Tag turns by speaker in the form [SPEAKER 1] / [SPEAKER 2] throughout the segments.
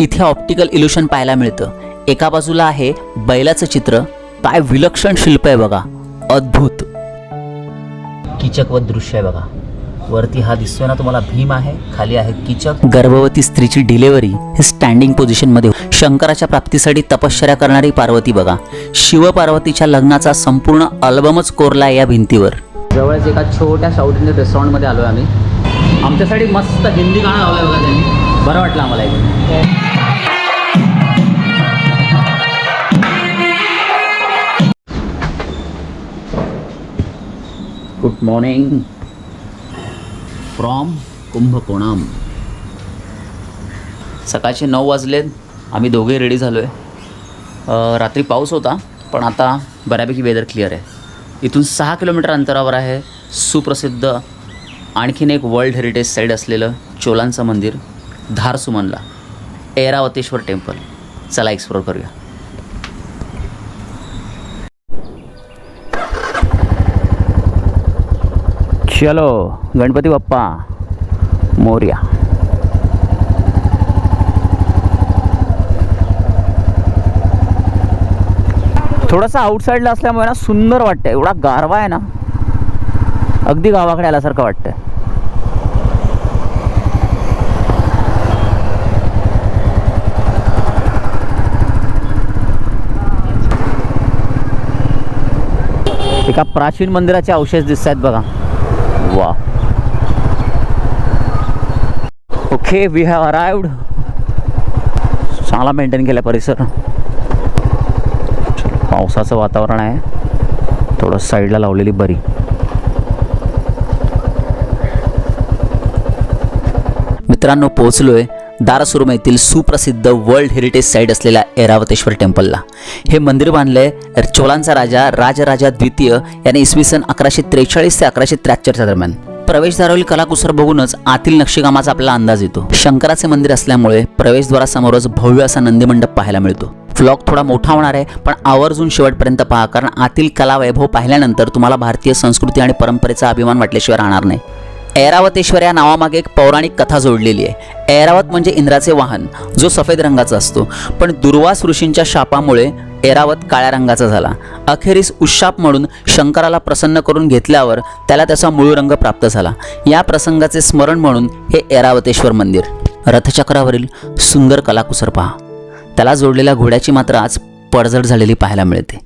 [SPEAKER 1] इथे ऑप्टिकल इल्युशन पाहायला मिळतं. एका बाजूला आहे बैलाचं चित्र. काय विलक्षण शिल्प आहे बघा. अद्भुत. किचकवत दृश्य आहे बघा. वरती हा दिसतोय ना तुम्हाला भीम आहे खाली आहे किचक. गर्भवती स्त्रीची डिलेवरी ही स्टँडिंग पोझिशनमध्ये. शंकराच्या प्राप्तीसाठी तपश्चर्या करणारी पार्वती बघा. शिव पार्वतीच्या लग्नाचा संपूर्ण अल्बमच कोरला या भिंतीवर. जवळच एका छोट्या साऊथ इंडियन रेस्टॉरंटमध्ये आलो आहे आम्ही. आमच्यासाठी मस्त हिंदी गाणं लावलं बघा त्यांनी. बरं वाटलं आम्हाला एक गुड मॉर्निंग फ्रॉम कुंभकोणम सकाळचे नऊ वाजलेत. आम्ही दोघे रेडी झालो आहे रात्री पाऊस होता पण आता बऱ्यापैकी वेदर क्लिअर आहे. इथून सहा किलोमीटर अंतरावर आहे सुप्रसिद्ध आणखीन एक वर्ल्ड हेरिटेज साईट असलेलं चोलांचं मंदिर. धारसुमनला ऐरावतेश्वर टेम्पल. चला एक्सप्लोर करूया. चलो गणपती बाप्पा मोर्या. थोडासा आउटसाईडला असल्यामुळे ना सुंदर वाटतंय. एवढा गारवा आहे ना. अगदी गावाकडे आल्यासारखं वाटतंय. एका प्राचीन मंदिराचे अवशेष दिसत आहेत बघा. वा ओके वी हॅव अरायवड चांगला मेंटेन केला परिसर. पावसाचं वातावरण आहे. थोडं साईडला लावलेली बरी. मित्रांनो पोचलोय दारासुरम येथील सुप्रसिद्ध वर्ल्ड हेरिटेज साईट असलेल्या ऐरावतेश्वर टेम्पलला. हे मंदिर बांधले चोलांचा राजा राजराजा द्वितीय याने इसवी सन अकराशे त्रेचाळीस ते अकराशे त्र्याहत्तरच्या दरम्यान. प्रवेशद्वारावरील कलाकुसर बघूनच आतील नक्षीकामाचा आपला अंदाज येतो. शंकराचे मंदिर असल्यामुळे प्रवेशद्वारासमोरच भव्य असा नंदीमंडप पाहायला मिळतो. व्लॉग थोडा मोठा होणार आहे पण आवर्जून शेवटपर्यंत पहा कारण आतील कला वैभव पाहिल्यानंतर तुम्हाला भारतीय संस्कृती आणि परंपरेचा अभिमान वाटल्याशिवाय राहणार नाही. ऐरावतेश्वर या नावामागे एक पौराणिक कथा जोडलेली आहे. ऐरावत म्हणजे इंद्राचे वाहन जो सफेद रंगाचा असतो. पण दुर्वास ऋषींच्या शापामुळे ऐरावत काळ्या रंगाचा झाला. अखेरीस उशाप म्हणून शंकराला प्रसन्न करून घेतल्यावर त्याला त्याचा मूळ रंग प्राप्त झाला. या प्रसंगाचे स्मरण म्हणून हे ऐरावतेश्वर मंदिर. रथचक्रावरील सुंदर कलाकुसर पहा. त्याला जोडलेल्या घोड्याची मात्र आज पडझड झालेली पाहायला मिळते.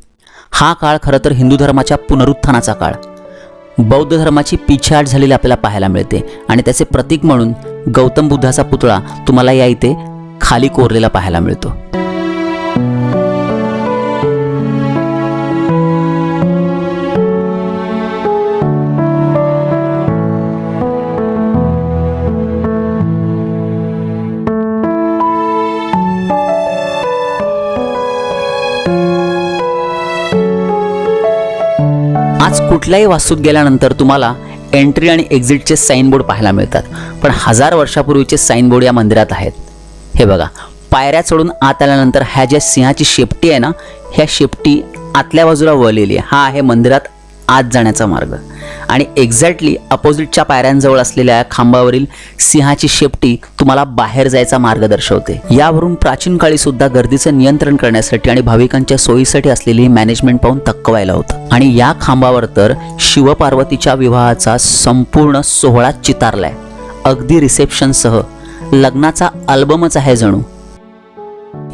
[SPEAKER 1] हा काळ खरं तर हिंदू धर्माच्या पुनरुत्थानाचा काळ. बौद्ध धर्माची पिछाट झालेली आपल्याला पाहायला मिळते. आणि त्याचे प्रतीक म्हणून गौतम बुद्धाचा पुतळा तुम्हाला या इथे खाली कोरलेला पाहायला मिळतो. कुठल्याही वास्तूत गेल्यानंतर तुम्हाला एंट्री आणि एक्झिटचे साईनबोर्ड पाहायला मिळतात. पण हजार वर्षापूर्वीचे साईन बोर्ड या मंदिरात आहेत. हे बघा पायऱ्या चढून आत आल्यानंतर ह्या ज्या सिंहाची शेपटी आहे ना ह्या शेपटी आतल्या बाजूला वळलेली आहे. हा आहे मंदिरात आत जाण्याचा मार्ग. आणि एक्झॅक्टली अपोजिटच्या पायऱ्यांजवळ असलेल्या खांबावरील सिंहाची शेपटी तुम्हाला बाहेर जायचा मार्ग दर्शवते. यावरून प्राचीन काळी सुद्धा गर्दीचं नियंत्रण करण्यासाठी आणि भाविकांच्या सोयीसाठी असलेली मॅनेजमेंट पाहून थक्क व्हायला होतं. आणि या खांबावर तर शिवपार्वतीच्या विवाहाचा संपूर्ण सोहळा चितारलाय. अगदी रिसेप्शनसह लग्नाचा अल्बमच आहे जणू.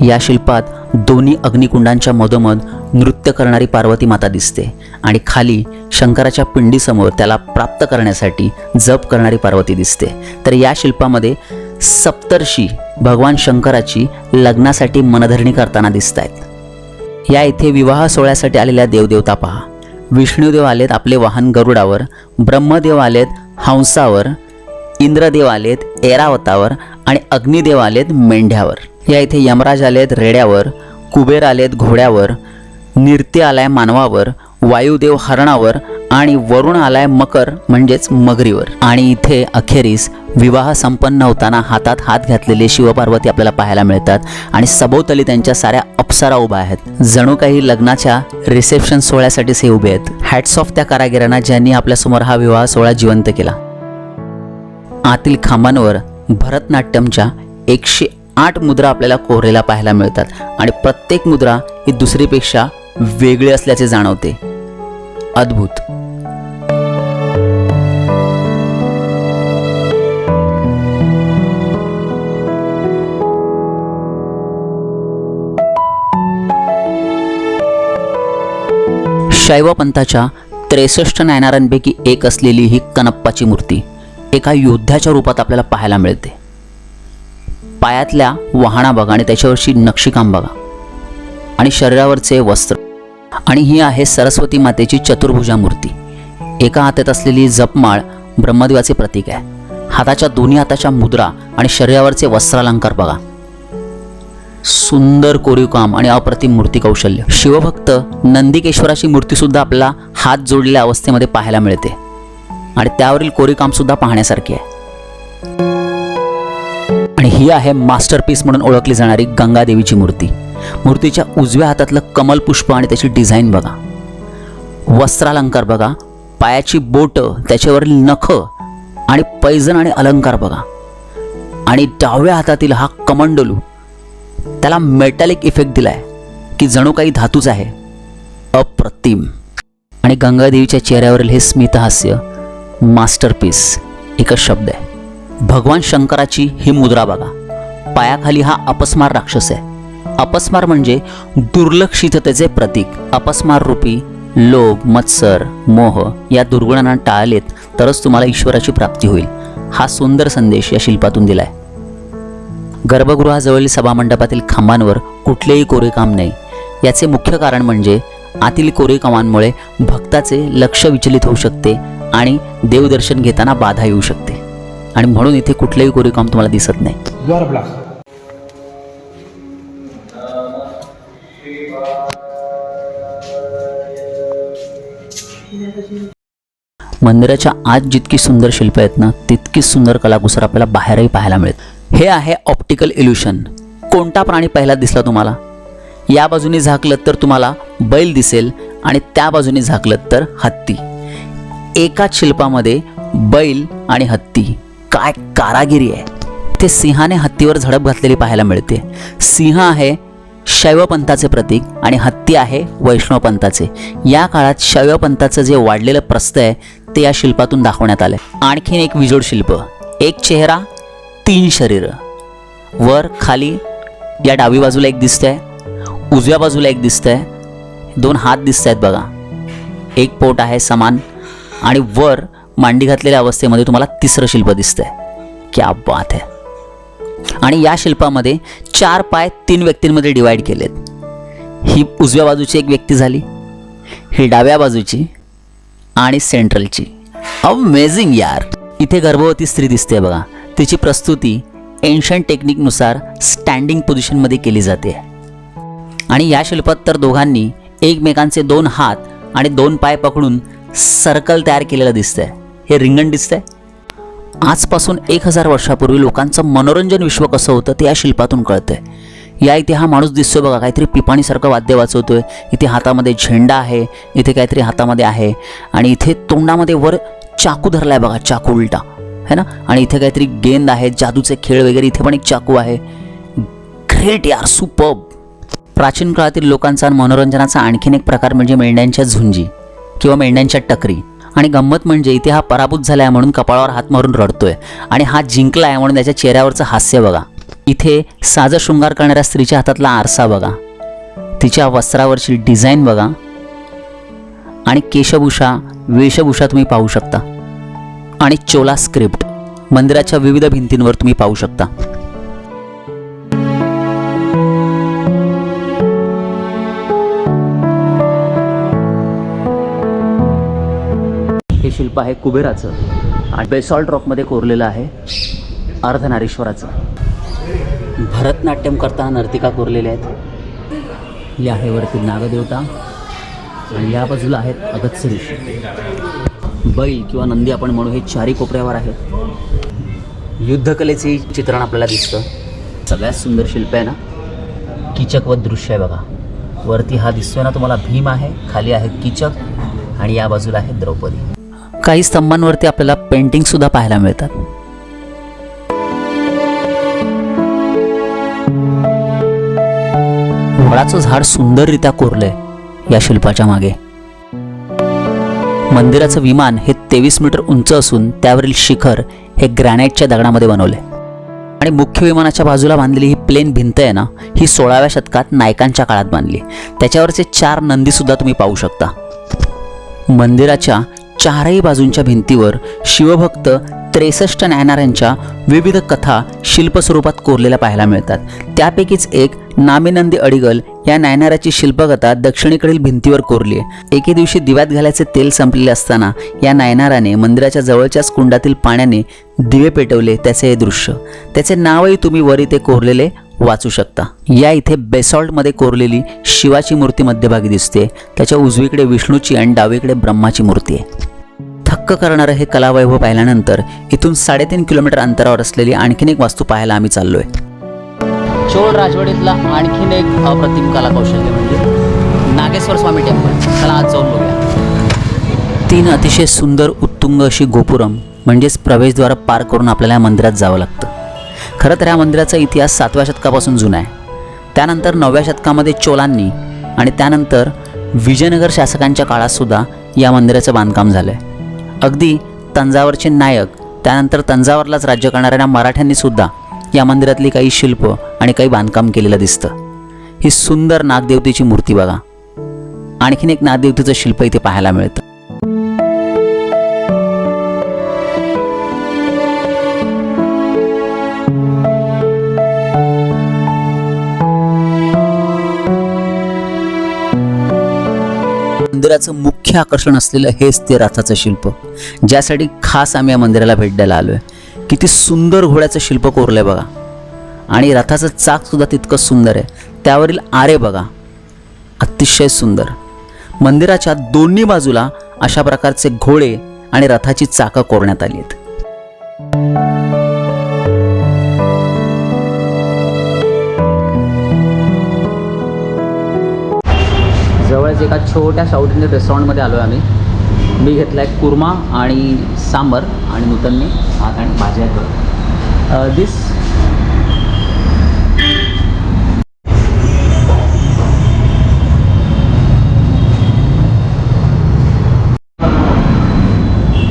[SPEAKER 1] या शिल्पात दोन्ही अग्निकुंडांच्या मधोमध नृत्य करणारी पार्वती माता दिसते आणि खाली शंकराच्या पिंडीसमोर त्याला प्राप्त करण्यासाठी जप करणारी पार्वती दिसते. तर या शिल्पामध्ये सप्तर्षी भगवान शंकराची लग्नासाठी मनधरणी करताना दिसत आहेत या इथे विवाह सोहळ्यासाठी आलेल्या देवदेवता पहा. विष्णुदेव आलेत आपले वाहन गरुडावर ब्रह्मदेव आलेत हंसावर इंद्रदेव आलेत ऐरावतावर आणि अग्निदेव आलेत मेंढ्यावर. या इथे यमराज आलेत रेड्यावर कुबेर आलेत घोड्यावर निर्त्य आलाय मानवावर वायुदेव हरणावर आणि वरुण आलाय मकर म्हणजेच मगरीवर. आणि इथे अखेरीस विवाह संपन्न होताना हातात हात घातलेले शिवपार्वती आपल्याला पाहायला मिळतात. आणि सभोवतली त्यांच्या साऱ्या अप्सरा उभ्या आहेत. जणू काही लग्नाच्या रिसेप्शन सोहळ्यासाठीच हे उभे आहेत. हॅट्स ऑफ त्या कारागिरांना ज्यांनी आपल्यासमोर हा विवाह सोहळा जिवंत केला. आतील खांबांवर भरतनाट्यमच्या एकशे आठ मुद्रा आपल्याला कोरलेल्या पाहायला मिळतात. आणि प्रत्येक मुद्रा ही दुसरीपेक्षा वेगळी असल्याचे जाणवते. अद्भुत. शैव पंथाच्या त्रेसष्ट नायनारांपैकी एक असलेली ही कनप्पाची मूर्ती एका योद्ध्याच्या रूपात आपल्याला पाहायला मिळते. पायातल्या वाहना बघा आणि त्याच्यावरची नक्षीकाम बघा. आणि शरीरावरचे वस्त्र. आणि ही आहे सरस्वती मातेची चतुर्भुजा मूर्ती. एका हातात असलेली जपमाळ ब्रह्मदेवाचे प्रतीक आहे. हाताच्या दोन्ही हाताच्या मुद्रा आणि शरीरावरचे वस्त्रालंकार बघा. सुंदर कोरीवकाम आणि अप्रतिम मूर्ती कौशल्य. शिवभक्त नंदिकेश्वराची मूर्ती सुद्धा हात जोडलेल्या अवस्थेमध्ये पाहायला मिळते. आणि त्यावरील कोरीव काम सुद्धा पाहण्यासारखे आहे. आणि ही आहे मास्टरपीस म्हणून ओळखली जाणारी गंगादेवीची मूर्ती. मूर्तीच्या उजव्या हातातलं कमल पुष्प आणि त्याची डिझाईन बघा. वस्त्रालंकार बघा पायाची बोटं त्याच्यावरील नख आणि पैजण आणि अलंकार बघा. आणि डाव्या हातातील हा कमंडलू त्याला मेटॅलिक इफेक्ट दिलाय की जणू काही धातूच आहे. अप्रतिम. आणि गंगादेवीच्या चेहऱ्यावरील हे स्मितहास्य मास्टरपीस एकच शब्द आहे. भगवान शंकराची ही मुद्रा बघा. पायाखाली हा अपस्मार राक्षस आहे. अपस्मार म्हणजे दुर्लक्षिततेचे प्रतीक. अपस्मार रूपी लोभ मत्सर मोह या दुर्गुणांना टाळलेत तरच तुम्हाला ईश्वराची प्राप्ती होईल. हा सुंदर संदेश या शिल्पातून दिलाय. गर्भगृहाजवळील सभामंडपातील खांबांवर कुठलेही कोरेकाम नाही. याचे मुख्य कारण म्हणजे आतील कोरेकामांमुळे भक्ताचे लक्ष विचलित होऊ शकते आणि देवदर्शन घेताना बाधा येऊ शकते. आणि म्हणून इथे कुठलेही कोरीकाम तुम्हाला दिसत नाही. मंदिराच्या आत जितकी सुंदर शिल्प आहेत ना तितकी सुंदर कलाकुसर आपल्याला बाहेरही पाहायला मिळत हे आहे ऑप्टिकल इल्युशन कोणता प्राणी पहिला दिसला तुम्हाला? या बाजूने झाकलं तर तुम्हाला बैल दिसेल आणि त्या बाजूने झाकलं तर हत्ती. एकाच शिल्पामध्ये बैल आणि हत्ती. काय कारागिरी आहे? ते सिंहाने हत्तीवर झडप घातलेली पाहायला मिळते. सिंह आहे शैवपंथाचे प्रतीक आणि हत्ती आहे वैष्णवपंथाचे या काळात शैवपंथाचं जे वाढलेलं प्रस्त आहे ते या शिल्पातून दाखवण्यात आलं आणखीन एक विजोड शिल्प. एक चेहरा तीन शरीर. वर खाली या डावी बाजूला एक दिसतंय. उजव्या बाजूला एक दिसतंय. दोन हात दिसत आहेत बघा. एक पोट आहे समान आणि वर मांडी घातलेल्या अवस्थेमध्ये तुम्हाला तिसरं शिल्प दिसतंय. क्या बात आहे आणि या शिल्पामध्ये चार पाय तीन व्यक्तींमध्ये डिवाईड केलेत. ही उजव्या बाजूची एक व्यक्ती झाली ही डाव्या बाजूची आणि सेंट्रलची अमेझिंग यार. इथे गर्भवती स्त्री दिसते बघा. तिची प्रस्तुती एन्शंट टेक्निकनुसार स्टँडिंग पोझिशनमध्ये केली जाते. आणि या शिल्पात तर दोघांनी एकमेकांचे दोन हात आणि दोन पाय पकडून सर्कल तयार केलेलं दिसतंय. हे रिंगण दिसतंय? आजपासून एक हजार वर्षापूर्वी लोकांचं मनोरंजन विश्व कसं होतं ते या शिल्पातून कळतंय. या इथे हा माणूस दिसतोय बघा काहीतरी पिपाणीसारखं वाद्य वाचवतोय इथे हातामध्ये झेंडा आहे इथे काहीतरी हातामध्ये आहे आणि इथे तोंडामध्ये वर चाकू धरलाय बघा चाकू उलटा. है ना? आणि इथे काहीतरी गेंद आहे जादूचे खेळ वगैरे इथे पण एक चाकू आहे. ग्रेट यार सुपब प्राचीन काळातील लोकांचा मनोरंजनाचा आणखीन एक प्रकार म्हणजे मेंढ्यांच्या झुंजी किंवा मेंढ्यांच्या टकरी. आणि गंमत म्हणजे इथे हा पराभूत झाला आहे म्हणून कपाळावर हात मारून रडतोय. आणि हा जिंकला आहे म्हणून त्याच्या चेहऱ्यावरचं हास्य बघा. इथे साज शृंगार करणाऱ्या स्त्रीच्या हातातला आरसा बघा. तिच्या वस्त्रावरची डिझाईन बघा. आणि केशभूषा वेशभूषा तुम्ही पाहू शकता. आणि चोला स्क्रिप्ट. मंदिराच्या विविध भिंतींवर तुम्ही पाहू शकता. शिल्प आहे कुबेराचं. आणि बेसॉल्ट रॉकमध्ये कोरलेलं आहे अर्धनारीश्वराचं. भरतनाट्यम करताना नर्तिका कोरलेल्या आहेत. या आहे वरती नागदेवता. आणि या बाजूला आहेत अगत्य ऋषी. बैल किंवा नंदी आपण म्हणू हे चारी कोपऱ्यावर आहेत. युद्धकलेचे चित्रण आपल्याला दिसतं. सगळ्यात सुंदर शिल्प आहे ना? किचक व दृश्य आहे बघा. वरती हा दिसतोय ना तुम्हाला भीम आहे खाली आहे किचक आणि या बाजूला आहे द्रौपदी. काही स्तंभांवरती आपल्याला पेंटिंग सुद्धा पाहायला मिळतात. वडाचं झाड सुंदररित्या कोरलंय या शिल्पाच्या मागे. मंदिराचं विमान हे तेवीस मीटर उंच असून त्यावरील शिखर हे ग्रॅनाईटच्या दगडामध्ये बनवले आणि मुख्य विमानाच्या बाजूला बांधलेली ही प्लेन भिंत आहे ना ही सोळाव्या शतकात नायकांच्या काळात बांधली. त्याच्यावरचे चार नंदीसुद्धा तुम्ही पाहू शकता. मंदिराच्या चारही बाजूंच्या भिंतीवर शिवभक्त त्रेसष्ट नायनारांच्या विविध कथा शिल्पस्वरूपात कोरलेल्या पाहायला मिळतात. त्यापैकीच एक नामीनंदी अडिगल या नायनाऱ्याची शिल्पकथा दक्षिणेकडील भिंतीवर कोरली आहे. एके दिवशी दिव्यात घालायचे तेल संपलेले असताना या नायनाराने मंदिराच्या जवळच्याच कुंडातील पाण्याने दिवे पेटवले त्याचे हे दृश्य. त्याचे नावही तुम्ही वर इथे कोरलेले वाचू शकता. या इथे बेसॉल्टमध्ये कोरलेली शिवाची मूर्ती मध्यभागी दिसते. त्याच्या उजवीकडे विष्णूची आणि डावीकडे ब्रह्माची मूर्ती आहे. थक्क करणारं हे कलावैभव पाहिल्यानंतर इथून साडेतीन किलोमीटर अंतरावर असलेली आणखीन एक वास्तू पाहायला आम्ही चाललोय. चोळ राजवाडीतला आणखीन एक अप्रतिम कला कौशल्य म्हणजे नागेश्वर स्वामी टेम्पल. चला आज जाऊन बघूया. तीन अतिशय सुंदर उत्तुंग अशी गोपुरम म्हणजेच प्रवेशद्वार पार करून आपल्याला या मंदिरात जावं लागतं. खरं तर या मंदिराचा इतिहास सातव्या शतकापासून जुना आहे. त्यानंतर नवव्या शतकामध्ये चोलांनी आणि त्यानंतर विजयनगर शासकांच्या काळातसुद्धा या मंदिराचं बांधकाम झालं आहे अगदी तंजावरचे नायक त्यानंतर तंजावरलाच राज्य करणाऱ्या मराठ्यांनी सुद्धा या मंदिरातली काही शिल्प आणि काही बांधकाम केलेलं दिसतं. ही सुंदर नागदेवतेची मूर्ती बघा. आणखीन एक नागदेवतेचं शिल्प इथे पाहायला मिळतं. मंदिराचं मुख्य मुख्य आकर्षण असलेलं हेच ते रथाचं शिल्प. ज्यासाठी खास आम्ही या मंदिराला भेट द्यायला आलो आहे किती सुंदर घोड्याचं शिल्प कोरलं आहे बघा. आणि रथाचं चाकसुद्धा तितकं सुंदर आहे. त्यावरील आरे बघा. अतिशय सुंदर. मंदिराच्या दोन्ही बाजूला अशा प्रकारचे घोडे आणि रथाची चाकं कोरण्यात आली आहेत. जवळच एका छोट्या साऊथ इंडियन रेस्टॉरंटमध्ये आलो आहे आम्ही. मी घेतला आहे कुर्मा आणि सांबर आणि नूतनने भात आणि भाज्या आहेत दिस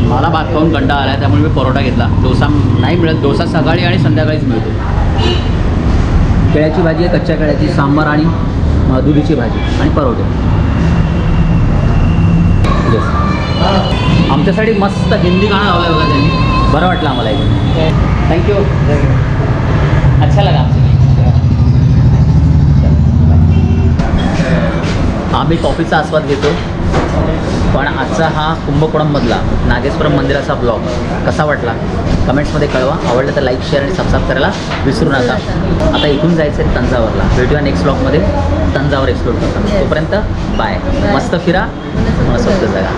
[SPEAKER 1] मला भात खाऊन कंटाळा आला त्यामुळे मी परोठा घेतला. डोसा नाही मिळत. डोसा सकाळी आणि संध्याकाळीच मिळतो. केळ्याची भाजी आहे कच्च्या केळ्याची सांबर आणि अ, दुधीची भाजी आणि परोठे. येस आमच्यासाठी मस्त हिंदी गाणं लावलं बघा त्यांनी. बरं वाटलं आम्हाला एक थँक्यू अच्छा लगा आम्ही कॉफीचा आस्वाद घेतो. पण आजचा हा कुंभकोणमधला नागेश्वरम मंदिराचा ब्लॉग कसा वाटला? कमेंट्समध्ये कळवा. आवडलं तर लाईक शेअर आणि सबस्क्राईब करायला विसरू नका. आता इथून जायचं आहे तंजावरला. भेटूया नेक्स्ट ब्लॉगमध्ये तंजावर एक्सप्लोर करतो तोपर्यंत बाय मस्त फिरा. मनसोक्त जागा